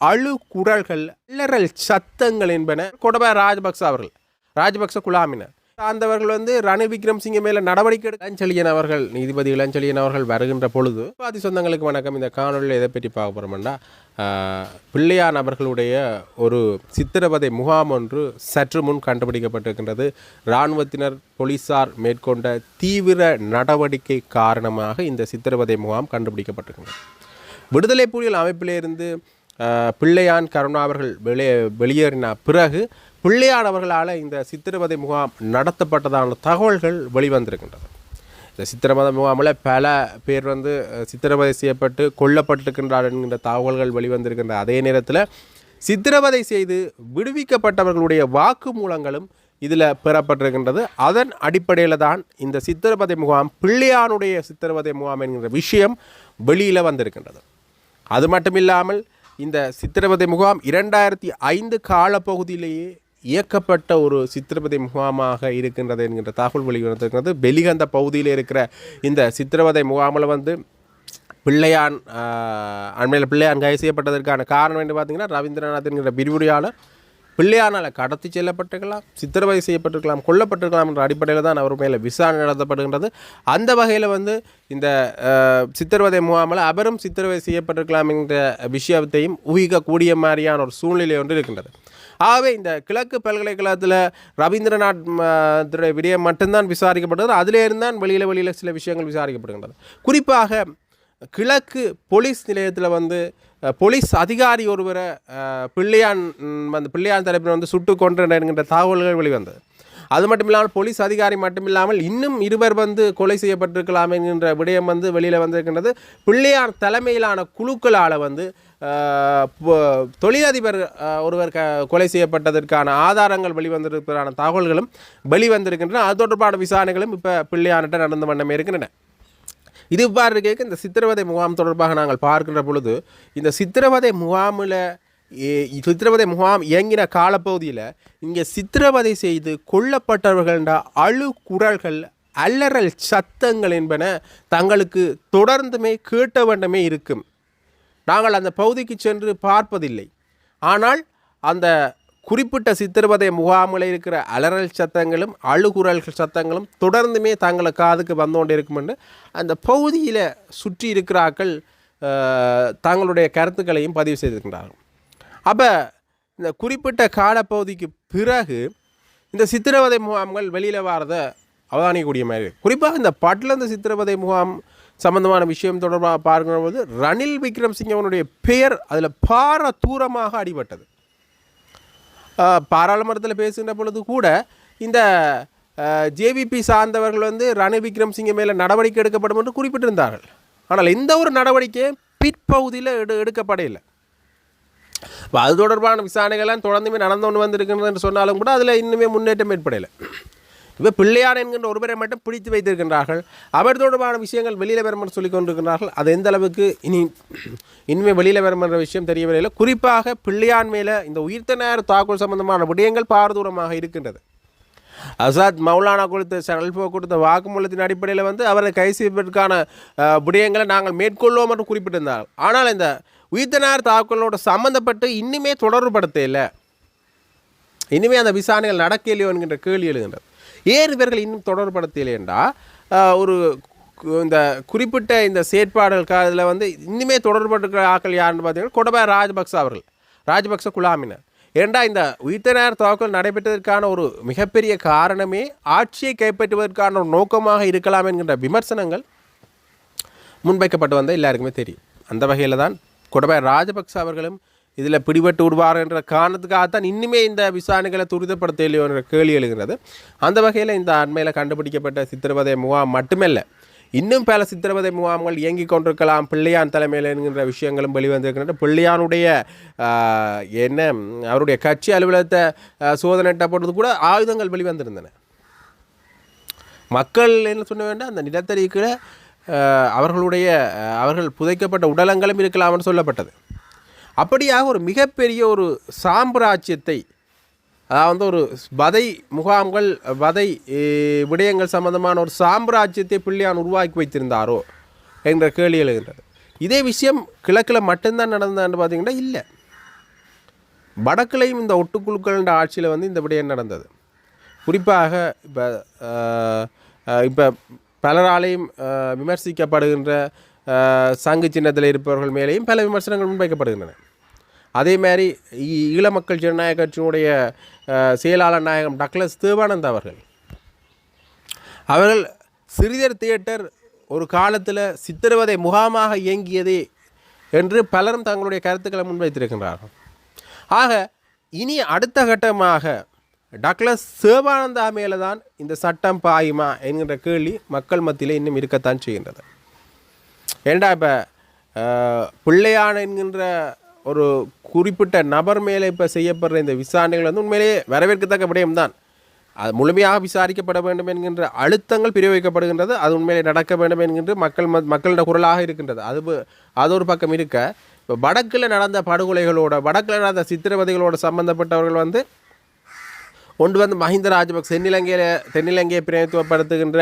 அழு குரல்கள் அல்லறல் சத்தங்கள் என்பன கொடபா ராஜபக்ச அவர்கள் ராஜபக்ச குலாமினர். சார்ந்தவர்கள் வந்து ரணில் விக்ரம்சிங்க மேல நடவடிக்கை எடுக்க இளஞ்செழியன் அவர்கள் நீதிபதி இளஞ்செழியன் அவர்கள் வருகின்ற பொழுது பாதி சொந்தங்களுக்கு வணக்கம். இந்த காணொலியில் எதை பற்றி பார்க்க போகிறோம்னா பிள்ளையான் அவர்களுடைய ஒரு சித்திரவதை முகாம் ஒன்று சற்று முன் கண்டுபிடிக்கப்பட்டிருக்கின்றது. இராணுவத்தினர் போலீசார் மேற்கொண்ட தீவிர நடவடிக்கை காரணமாக இந்த சித்திரவதை முகாம் கண்டுபிடிக்கப்பட்டிருக்கின்றது. விடுதலை புலிகள் அமைப்பிலிருந்து பிள்ளையான் கருணா அவர்கள் வெளியே வெளியேறின பிறகு பிள்ளையான் அவர்களால் இந்த சித்திரவதை முகாம் நடத்தப்பட்டதான தகவல்கள் வெளிவந்திருக்கின்றது இந்த சித்திரவதை முகாமில் பல பேர் வந்து சித்திரவதை செய்யப்பட்டு கொல்லப்பட்டிருக்கின்றார் என்கின்ற தகவல்கள் வெளிவந்திருக்கின்ற அதே நேரத்தில் சித்திரவதை செய்து விடுவிக்கப்பட்டவர்களுடைய வாக்குமூலங்களும் இதில் பெறப்பட்டிருக்கின்றது. அதன் அடிப்படையில் தான் இந்த சித்திரவதை முகாம் பிள்ளையானுடைய சித்திரவதை முகாம் என்கின்ற விஷயம் வெளியில் வந்திருக்கின்றது. அது மட்டும் இல்லாமல் இந்த சித்திரவதை முகாம் இரண்டாயிரத்தி ஐந்து காலப்பகுதியிலேயே இயக்கப்பட்ட ஒரு சித்திரவதை முகாமாக இருக்கின்றது என்கின்ற தகவல் வெளிவந்திருக்கிறது. பெலிகந்த பகுதியில் இருக்கிற இந்த சித்திரவதை முகாமில் வந்து பிள்ளையான் அண்மையில் பிள்ளையான் கைது செய்யப்பட்டதற்கான காரணம் என்று பார்த்தீங்கன்னா ரவீந்திரநாத் என்கிற விரிவுரையாளர் பிள்ளையானால் கடத்தி செல்லப்பட்டிருக்கலாம் சித்திரவதை செய்யப்பட்டிருக்கலாம் கொல்லப்பட்டிருக்கலாம் என்ற அடிப்படையில் தான் அவர் மேலே விசாரணை நடத்தப்படுகின்றது. அந்த வகையில் வந்து இந்த சித்திரவதை முகாமில் அவரும் சித்திரவதை செய்யப்பட்டிருக்கலாம் என்ற விஷயத்தையும் ஊகிக்கக்கூடிய மாதிரியான ஒரு சூழ்நிலை ஒன்று இருக்கின்றது. ஆகவே இந்த கிழக்கு பல்கலைக்கழகத்தில் ரவீந்திரநாத் விடயம் மட்டும்தான் விசாரிக்கப்படுகிறது. அதிலேருந்து தான் வெளியில் வெளியில் சில விஷயங்கள் விசாரிக்கப்படுகின்றது. குறிப்பாக கிழக்கு போலீஸ் நிலையத்தில் வந்து போலீஸ் அதிகாரி ஒருவரை பிள்ளையான் அந்த பிள்ளையான் தரப்பினர் வந்து சுட்டு கொன்றனர் என்கின்ற தகவல்கள் வெளிவந்தது. அது மட்டும் இல்லாமல் போலீஸ் அதிகாரி மட்டும் இல்லாமல் இன்னும் இருவர் வந்து கொலை செய்யப்பட்டிருக்கலாம் என்கின்ற விடயம் வந்து வெளியில் வந்திருக்கின்றது. பிள்ளையார் தலைமையிலான குழுக்களால் வந்து தொழிலதிபர் ஒருவர் க கொலை செய்யப்பட்டதற்கான ஆதாரங்கள் வெளிவந்திருப்பதான தகவல்களும் வெளிவந்திருக்கின்றன. அது தொடர்பான விசாரணைகளும் இப்போ பிள்ளையான்கிட்ட நடந்த வண்ணமே இருக்கின்றன. இது இவ்வாறு கேட்க இந்த சித்திரவதை முகாம் தொடர்பாக நாங்கள் பார்க்கின்ற பொழுது இந்த சித்திரவதை முகாமில் சித்திரவதை முகாம் இயங்கின காலப்பகுதியில் இங்கே சித்திரவதை செய்து கொல்லப்பட்டவர்கள்ன்ற அழு குரல்கள் அல்லறல் சத்தங்கள் என்பன தங்களுக்கு தொடர்ந்துமே கேட்ட வேண்டுமே இருக்கும். நாங்கள் அந்த பகுதிக்கு சென்று பார்ப்பதில்லை. ஆனால் அந்த குறிப்பிட்ட சித்திரவதை முகாமில் இருக்கிற அலறல் சத்தங்களும் அழுகுரல் சத்தங்களும் தொடர்ந்துமே தங்களை காதுக்கு வந்து கொண்டே இருக்கும் என்று அந்த பகுதியில் சுற்றி இருக்கிறாக்கள் தங்களுடைய கருத்துக்களையும் பதிவு செய்திருக்கின்றார்கள் அப்போ இந்த குறிப்பிட்ட காலப்பகுதிக்கு பிறகு இந்த சித்திரவதை முகாம்கள் வெளியில் வாரதை அவதானிக்கக்கூடிய மாதிரி குறிப்பாக இந்த பட்லந்த சித்திரவதை முகாம் சம்பந்தமான விஷயம் தொடர்பாக பார்க்கும்போது ரணில் விக்ரம் அவனுடைய பெயர் அதில் பார தூரமாக அடிபட்டது. பாராளுமன்றத்தில் பேசுகின்ற பொழுது கூட இந்த ஜேவிபி சார்ந்தவர்கள் வந்து ரணில் விக்ரம்சிங்க மேலே நடவடிக்கை எடுக்கப்படும் என்று குறிப்பிட்டிருந்தார்கள். ஆனால் எந்த ஒரு நடவடிக்கையும் பிற்பகுதியில் எடு எடுக்கப்படவில்லை. இப்போ அது தொடர்பான விசாரணைகள்லாம் தொடர்ந்துமே நடந்து கொண்டு வந்திருக்கின்றது என்று சொன்னாலும் கூட அதில் இன்னுமே முன்னேற்றம் ஏற்படலை இப்போ பிள்ளையார் என்கின்ற ஒருவரை மட்டும் பிடித்து வைத்திருக்கின்றார்கள். அவர் தொடர்பான விஷயங்கள் வெளியில் வரும் என்று சொல்லிக் அது எந்த அளவுக்கு இனி இனிமே வெளியில் வரும் விஷயம் தெரியவில்லை. குறிப்பாக பிள்ளையான் மேலே இந்த உயிர்த்தனார் தாக்குதல் சம்பந்தமான விடயங்கள் பாரதூரமாக இருக்கின்றது. அசாத் மௌலானா கொடுத்த செல்போ கொடுத்த வாக்குமூலத்தின் அடிப்படையில் வந்து அவரை கை செய்வதற்கான விடயங்களை நாங்கள் மேற்கொள்வோம் என்று குறிப்பிட்டிருந்தார்கள் ஆனால் இந்த உயிர்த்தனார் தாக்குதலோடு தாக்குதலோட சம்மந்தப்பட்டு இன்னுமே தொடர்புபடுத்த இல்லை. இனிமே அந்த விசாரணைகள் நடக்கலையோ என்கின்ற கேள்வி எழுகின்றது. ஏன் இவர்கள் இன்னும் தொடர்படுத்தலையென்றா ஒரு இந்த குறிப்பிட்ட இந்த செயற்பாடுகளுக்காக இதில் வந்து இன்னுமே தொடர்பட்டு ஆக்கள் யாருன்னு பார்த்தீங்கன்னா கொடபாய ராஜபக்ச அவர்கள். ராஜபக்ச குலாமினர். ஏண்டா இந்த உயிர்த்தனார் நேர தாக்குதல் நடைபெற்றதற்கான ஒரு மிகப்பெரிய காரணமே ஆட்சியை கைப்பற்றுவதற்கான ஒரு நோக்கமாக இருக்கலாம் என்கின்ற விமர்சனங்கள் முன்வைக்கப்பட்டு வந்த எல்லாருக்குமே தெரியும். அந்த வகையில் தான் கொடபாய ராஜபக்ச அவர்களும் இதில் பிடிபட்டு விடுவார் என்ற காரணத்துக்காகத்தான் இன்னுமே இந்த விசாரணைகளை துரிதப்படுத்தலையோ என்ற கேள்வி எழுகிறது. அந்த வகையில் இந்த அண்மையில் கண்டுபிடிக்கப்பட்ட சித்திரவதை முகாம் மட்டுமல்ல இன்னும் பல சித்திரவதை முகாம்கள் இயங்கிக் கொண்டிருக்கலாம். பிள்ளையான் தலைமையில் என்கின்ற விஷயங்களும் வெளிவந்திருக்கின்றன. பிள்ளையானுடைய என்ன அவருடைய கட்சி அலுவலகத்தை ஆஹ், போட்டது கூட ஆயுதங்கள் வெளிவந்திருந்தன. மக்கள் என்ன சொன்ன வேண்டாம் அந்த நிலத்தடிக்கிற அவர்களுடைய அவர்கள் புதைக்கப்பட்ட உடலங்களும் இருக்கலாம்னு சொல்லப்பட்டது. அப்படியாக ஒரு மிகப்பெரிய ஒரு சாம்ராஜ்யத்தை அதாவது ஒரு வதை முகாம்கள் வதை விடயங்கள் சம்பந்தமான ஒரு சாம்ராஜ்யத்தை பிள்ளையான் உருவாக்கி வைத்திருந்தாரோ என்ற கேள்வி எழுகின்றது. இதே விஷயம் கிழக்கில் மட்டும்தான் நடந்ததான்னு பார்த்தீங்கன்னா இல்லை. வடக்கிலையும் இந்த ஒட்டுக்குழுக்கள ஆட்சியில் வந்து இந்த விடயம் நடந்தது. குறிப்பாக இப்போ இப்போ பலராலையும் விமர்சிக்கப்படுகின்ற சங்கு சின்னத்தில் இருப்பவர்கள் மேலேயும் பல விமர்சனங்கள் முன்வைக்கப்படுகின்றன. அதே மாதிரி ஈ- ஈழ மக்கள் ஜனநாயக கட்சியினுடைய செயலாளர் நாயகம் டக்ளஸ் தேவானந்த் அவர்கள். அவர்கள் சிறிதர் தியேட்டர் ஒரு காலத்தில் சித்திரவதை முகாமாக இயங்கியதே என்று பலரும் தங்களுடைய கருத்துக்களை முன்வைத்திருக்கின்றார்கள். ஆக இனி அடுத்த கட்டமாக டக்ளஸ் சிவானந்தா மேலே தான் இந்த சட்டம் பாயுமா என்கின்ற கேள்வி மக்கள் மத்தியில் இன்னும் இருக்கத்தான் செய்கின்றது. ஏண்டா இப்போ பிள்ளையான் என்கின்ற ஒரு குறிப்பிட்ட நபர் மேலே இப்போ செய்யப்படுற இந்த விசாரணைகள் வந்து உண்மையிலேயே வரவேற்கத்தக்க விடயம்தான். அது முழுமையாக விசாரிக்கப்பட வேண்டும் என்கின்ற அழுத்தங்கள் பிரயோகிக்கப்படுகின்றது. அது உண்மையிலே நடக்க வேண்டும் என்கின்ற மக்கள் மக்களிட குரலாக இருக்கின்றது. அது அது ஒரு பக்கம் இருக்க இப்போ வடக்கில் நடந்த படுகொலைகளோட வடக்கில் நடந்த சித்திரவதைகளோட சம்பந்தப்பட்டவர்கள் வந்து கொண்டு வந்து மஹிந்த ராஜபக்ச தென்னிலங்கையில் தென்னிலங்கையை பிரதித்துவப்படுத்துகின்ற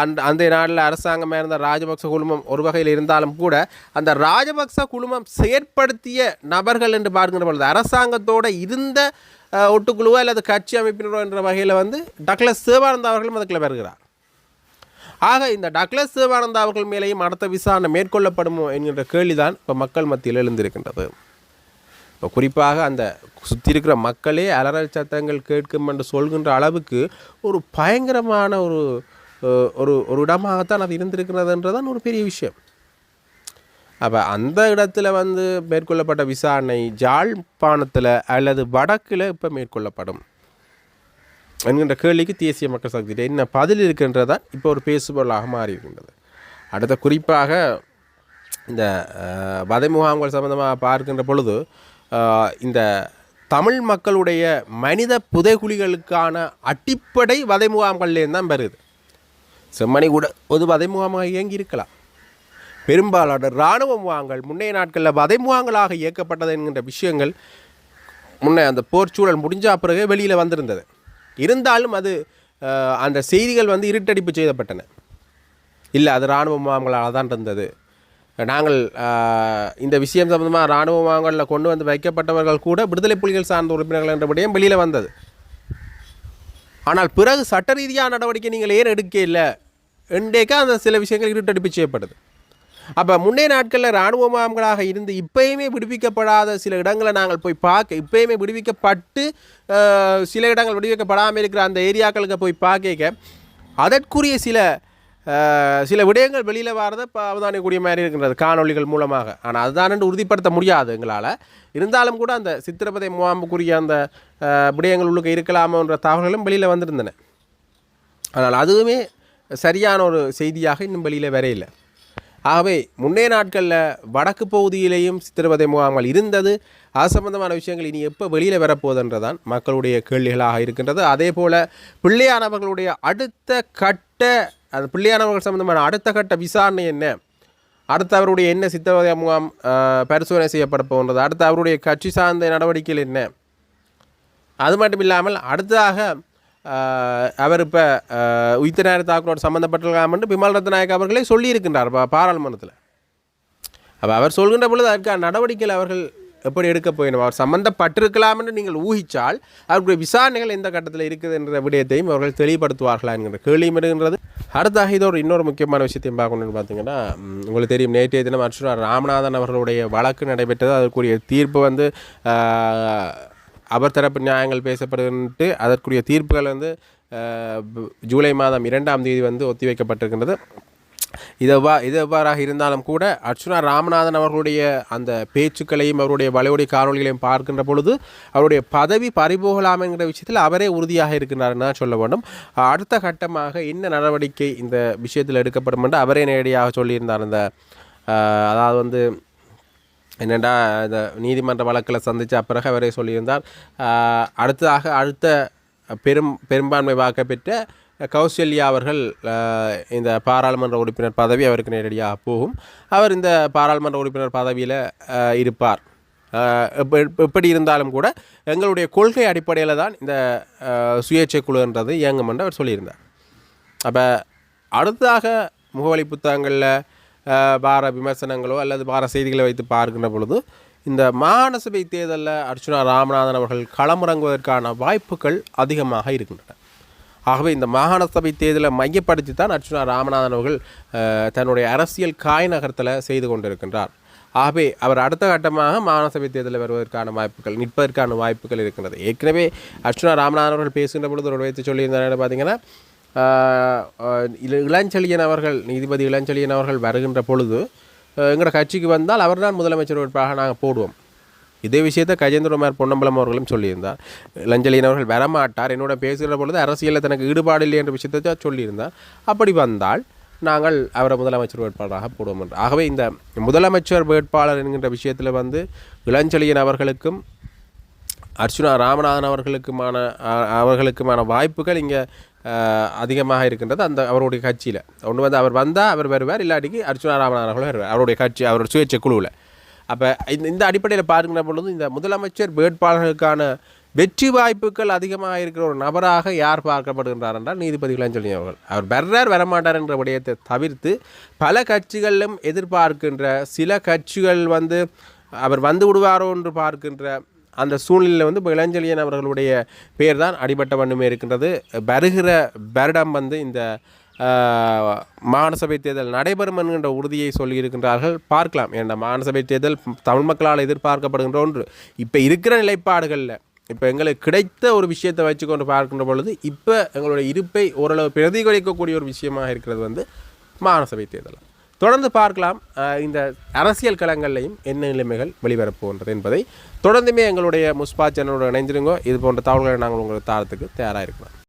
அந்த அந்த நாளில் அரசாங்கமாக இருந்த ராஜபக்ச குழுமம் ஒரு வகையில் இருந்தாலும் கூட அந்த ராஜபக்ச குழுமம் செயற்படுத்திய நபர்கள் என்று பார்க்கின்ற பொழுது அரசாங்கத்தோட இருந்த ஒட்டுக்குழுவோ அல்லது கட்சி அமைப்பினரோ என்ற வகையில் வந்து டக்ளஸ் சிவானந்தா அவர்களும் அதுக்குள்ள வருகிறார். ஆக இந்த டக்ளஸ் சிவானந்தா அவர்கள் மேலேயும் அடுத்த விசாரணை மேற்கொள்ளப்படுமோ என்கின்ற கேள்விதான் இப்போ மக்கள் மத்தியில் எழுந்திருக்கின்றது. குறிப்பாக அந்த சுற்றி இருக்கிற மக்களே அலறல் சத்தங்கள் கேட்கும் என்று சொல்கின்ற அளவுக்கு ஒரு பயங்கரமான ஒரு ஒரு ஒரு இடமாகத்தான் அது இருந்திருக்கிறதுன்றதான் ஒரு பெரிய விஷயம். அப்போ அந்த இடத்துல வந்து மேற்கொள்ளப்பட்ட விசாரணை ஜாழ்ப்பாணத்தில் அல்லது வடக்கில் இப்போ மேற்கொள்ளப்படும் என்கின்ற கேள்விக்கு தேசிய மக்கள் சக்தியில் என்ன பதில் இருக்கின்றதான் இப்போ ஒரு பேசுபொருளாக மாறி இருக்கின்றது அடுத்த குறிப்பாக இந்த வதை முகாம்கள் சம்பந்தமாக பார்க்கின்ற பொழுது இந்த தமிழ் மக்களுடைய மனித புதைகுழிகளுக்கான அடிப்படை வதை முகாம்கள்லேருந்து தான் வருது. செம்மணி கூட ஒரு வதை முகாமாக இயங்கி இருக்கலாம் பெரும்பாலான இராணுவ முகாங்கள் முன்னைய நாட்களில் வதை முகாங்களாக இயக்கப்பட்டது என்கின்ற விஷயங்கள் முன்னே அந்த போர் சூழல் முடிஞ்ச பிறகு வெளியில் வந்திருந்தது. இருந்தாலும் அது அந்த செய்திகள் வந்து இருட்டடிப்பு செய்யப்பட்டன இல்லை அது இராணுவ முகாம்களாக தான் இருந்தது. நாங்கள் இந்த விஷயம் சம்பந்தமாக இராணுவ முகாம்களில் கொண்டு வந்து வைக்கப்பட்டவர்கள் கூட விடுதலை புலிகள் சார்ந்த உறுப்பினர்கள் என்ற விடயம் வெளியில் வந்தது. ஆனால் பிறகு சட்ட ரீதியான நடவடிக்கை நீங்கள் ஏன் எடுக்க இல்லை? என்றேக்கா அந்த சில விஷயங்கள் இருட்டடிப்பு செய்யப்படுது. அப்போ முன்னே நாட்களில் இராணுவ முகாம்களாக இருந்து இப்பயுமே விடுவிக்கப்படாத சில இடங்களை நாங்கள் போய் பார்க்க இப்போயுமே விடுவிக்கப்பட்டு சில இடங்கள் விடுவிக்கப்படாமல் இருக்கிற அந்த ஏரியாக்களுக்கு போய் பார்க்க அதற்குரிய சில சில விடயங்கள் வெளியில் வரதை இப்போ அவதானிக்கூடிய மாதிரி இருக்கின்றது காணொளிகள் மூலமாக. ஆனால் அதுதான் என்று உறுதிப்படுத்த முடியாது எங்களால். இருந்தாலும் கூட அந்த சித்திரபதை முகாமுக்குரிய அந்த விடயங்கள் உள்ளுக்கு இருக்கலாமோன்ற தகவல்களும் வெளியில் வந்திருந்தன. ஆனால் அதுவுமே சரியான ஒரு செய்தியாக இன்னும் வெளியில் வரையில்லை ஆகவே முன்னே நாட்களில் வடக்கு பகுதியிலேயும் சித்திரவதை முகாம்கள் இருந்தது. அது சம்பந்தமான விஷயங்கள் இனி எப்போ வெளியில் வரப்போகுதுன்றதான் மக்களுடைய கேள்விகளாக இருக்கின்றது. அதே போல் பிள்ளையானவர்களுடைய அடுத்த கட்ட அந்த பிள்ளையானவர்கள் சம்பந்தமான அடுத்த கட்ட விசாரணை என்ன? அடுத்து அவருடைய என்ன சித்தவதை முகாம் பரிசோதனை செய்யப்பட போன்றது அடுத்து அவருடைய கட்சி சார்ந்த நடவடிக்கைகள் என்ன? அது மட்டும் இல்லாமல் அடுத்ததாக அவர் இப்போ உயிர்த்தநாயர் தாக்குனோடு சம்மந்தப்பட்டிருக்கலாம் என்று பிமல் ரத்நாயக் அவர்களே சொல்லியிருக்கின்றார் பா- பாராளுமன்றத்தில். அப்போ அவர் சொல்கின்ற பொழுது அதற்கான நடவடிக்கைகள் அவர்கள் எப்படி எடுக்க போயிடும் அவர் சம்மந்தப்பட்டிருக்கலாம் என்று நீங்கள் ஊகித்தால் அவருடைய விசாரணைகள் எந்த கட்டத்தில் இருக்குது என்ற விடயத்தையும் அவர்கள் தெளிவுபடுத்துவார்களா என்கிற கேள்வியும் இருக்கின்றது. அடுத்தாக இது ஒரு இன்னொரு முக்கியமான விஷயத்தையும் பார்க்கணும்னு பார்த்தீங்கன்னா உங்களுக்கு தெரியும் நேற்றைய தினம் அர்ச்சுனா ராமநாதன் அவர்களுடைய வழக்கு நடைபெற்றது. அதற்குரிய தீர்ப்பு வந்து அவர் தரப்பு நியாயங்கள் பேசப்படுகின்றது அதற்குரிய தீர்ப்புகள் வந்து ஜூலை மாதம் இரண்டாம் தேதி வந்து ஒத்திவைக்கப்பட்டிருக்கின்றது. இதவா எவ்வா எவ்வாறாக இருந்தாலும் கூட அர்ச்சுனா ராமநாதன் அவர்களுடைய அந்த பேச்சுக்களையும் அவருடைய வலையுடைய காணொலிகளையும் பார்க்கின்ற பொழுது அவருடைய பதவி பறிபோகலாம் என்கிற விஷயத்தில் அவரே உறுதியாக இருக்கின்றார்னு தான் சொல்ல வேண்டும். அடுத்த கட்டமாக என்ன நடவடிக்கை இந்த விஷயத்தில் எடுக்கப்படும் என்று அவரே நேரடியாக சொல்லியிருந்தார். அந்த அதாவது வந்து என்னென்னா இந்த நீதிமன்ற வழக்கில் சந்தித்த பிறகு அவரே சொல்லியிருந்தார். அடுத்ததாக அடுத்த பெரும் பெரும்பான்மை வாக்கப்பெற்ற கௌசல்யா அவர்கள் இந்த பாராளுமன்ற உறுப்பினர் பதவி அவருக்கு நேரடியாக போகும். அவர் இந்த பாராளுமன்ற உறுப்பினர் பதவியில் இருப்பார். எப்படி இருந்தாலும் கூட எங்களுடைய கொள்கை அடிப்படையில் தான் இந்த சுயேட்சை குழுன்றது இயங்கும் என்று அவர் சொல்லியிருந்தார். அப்போ அடுத்ததாக முகவலி புத்தகங்களில் வார விமர்சனங்களோ அல்லது வார செய்திகளை வைத்து பார்க்கின்ற பொழுது இந்த மாகாண சபை தேர்தலில் அர்ச்சுனா ராமநாதன் அவர்கள் களமிறங்குவதற்கான வாய்ப்புகள் அதிகமாக இருக்கின்றன. ஆகவே இந்த மாகாண சபை தேர்தலை மையப்படுத்தி தான் அர்ச்சுனா ராமநாதன் அவர்கள் தன்னுடைய அரசியல் காய் நகரத்தில் செய்து கொண்டிருக்கின்றார். ஆகவே அவர் அடுத்த கட்டமாக மாகாண சபை தேர்தலில் வருவதற்கான வாய்ப்புகள் நிற்பதற்கான வாய்ப்புகள் இருக்கின்றது. ஏற்கனவே அர்ச்சுனா ராமநாதன் அவர்கள் பேசுகின்ற பொழுது ஒரு வைத்து சொல்லியிருந்தார். பார்த்தீங்கன்னா இளஞ்செழியன் அவர்கள் நீதிபதி இளஞ்செழியன் அவர்கள் வருகின்ற பொழுது எங்களோட கட்சிக்கு வந்தால் அவர்தான் முதலமைச்சர் வேட்பாளராக நாங்கள் போடுவோம். இதே விஷயத்தை கஜேந்திரகுமார் பொன்னம்பலம் அவர்களும் சொல்லியிருந்தார். இளஞ்செழியன் அவர்கள் வரமாட்டார் என்னோட பேசுகிற பொழுது அரசியலில் தனக்கு ஈடுபாடு இல்லை என்ற விஷயத்தை தான் சொல்லியிருந்தார். அப்படி வந்தால் நாங்கள் அவரை முதலமைச்சர் வேட்பாளராக போடுவோம் என்று. ஆகவே இந்த முதலமைச்சர் வேட்பாளர் என்கின்ற விஷயத்தில் வந்து இளஞ்செழியன் அவர்களுக்கும் அர்ச்சுனா ராமநாதன் அவர்களுக்குமான அவர்களுக்குமான வாய்ப்புகள் இங்கே அதிகமாக இருக்கின்றது அந்த அவருடைய கட்சியில். ஒன்று வந்து அவர் வந்தால் அவர் வருவார் இல்லாட்டிக்கு அர்ச்சுனா ராமநாதன் அவர்கள் வருவார். அவருடைய கட்சி அவருடைய சுயேட்சை குழுவில். அப்போ இந்த இந்த அடிப்படையில் பார்க்கிற பொழுது இந்த முதலமைச்சர் வேட்பாளர்களுக்கான வெற்றி வாய்ப்புகள் அதிகமாக இருக்கிற ஒரு நபராக யார் பார்க்கப்படுகின்றார் என்றால் நீதிபதி இளஞ்செழி அவர்கள். அவர் வர்றார் வரமாட்டார் என்ற விடயத்தை தவிர்த்து பல கட்சிகளிலும் எதிர்பார்க்கின்ற சில கட்சிகள் வந்து அவர் வந்து விடுவாரோ என்று பார்க்கின்ற அந்த சூழ்நிலையில் வந்து இப்போ இளஞ்செழியன் அவர்களுடைய பேர் தான் அடிபட்ட வண்ணமே இருக்கின்றது. வருகிற வருடம் வந்து இந்த மாகாண சபை தேர்தல் நடைபெறும் என்கின்ற உறுதியை சொல்லியிருக்கின்றார்கள். பார்க்கலாம். ஏன்னா மாகாண சபை தேர்தல் தமிழ் மக்களால் எதிர்பார்க்கப்படுகின்ற ஒன்று. இப்போ இருக்கிற நிலைப்பாடுகளில் இப்போ எங்களுக்கு கிடைத்த ஒரு விஷயத்தை வச்சுக்கொண்டு பார்க்கின்ற பொழுது இப்போ எங்களுடைய இருப்பை ஓரளவு பிரதிபலிக்கக்கூடிய ஒரு விஷயமாக இருக்கிறது வந்து மாகாண சபை தேர்தல். தொடர்ந்து பார்க்கலாம். இந்த அரசியல் களங்கள்லையும் என்ன நிலைமைகள் வெளிபரப்புகின்றது என்பதை தொடர்ந்துமே எங்களுடைய முஸ்பா சேனலோடு இணைஞ்சிருங்கோ இது போன்ற தகவல்களை நாங்கள் உங்களுக்கு தாரத்துக்கு தயாராக இருக்கிறோம்.